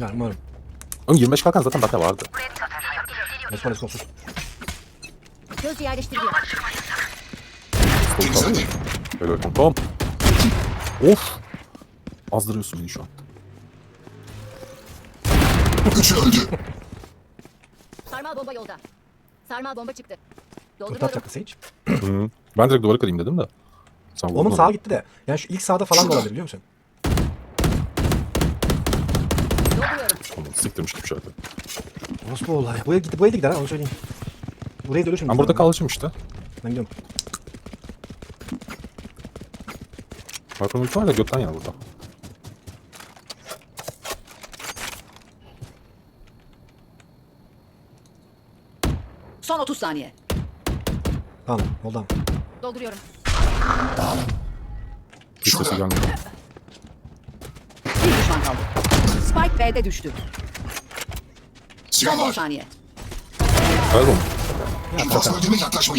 Yani umarım. Oğlum 25 kalkan zaten bende vardı. Let's go sus. Gözcü yerleştiriliyor. Kol kaldı. Böyle kankam. Of. Azdırıyorsun beni şu an. Üçü öldü. Sarmal bomba yolda. Sarmal bomba çıktı. Kurt Dolduruyorum. atacaktı Sage. Hı. Ben direkt duvara kırayım dedim de. Sen Onun vurdun sağa gitti de. Yani şu ilk sağda falan da olabilir biliyor musun? Siktirmiş gibi şöyle. Nasıl bu olay? Bu gitti, bu elde gider ha onu söyleyeyim. Burayı da ölür şimdi. Ben burada kalacağım işte. Ben gidiyorum. Harpun ulti var da gökten ya burada. Son 30 saniye. Tamam hold on. Dolduruyorum. Hiç sesi gelmiyor. Bir düşman kaldı. Spike B'de düştü. Silah Son 10 var. saniye. Bölgeme yaklaşmayın.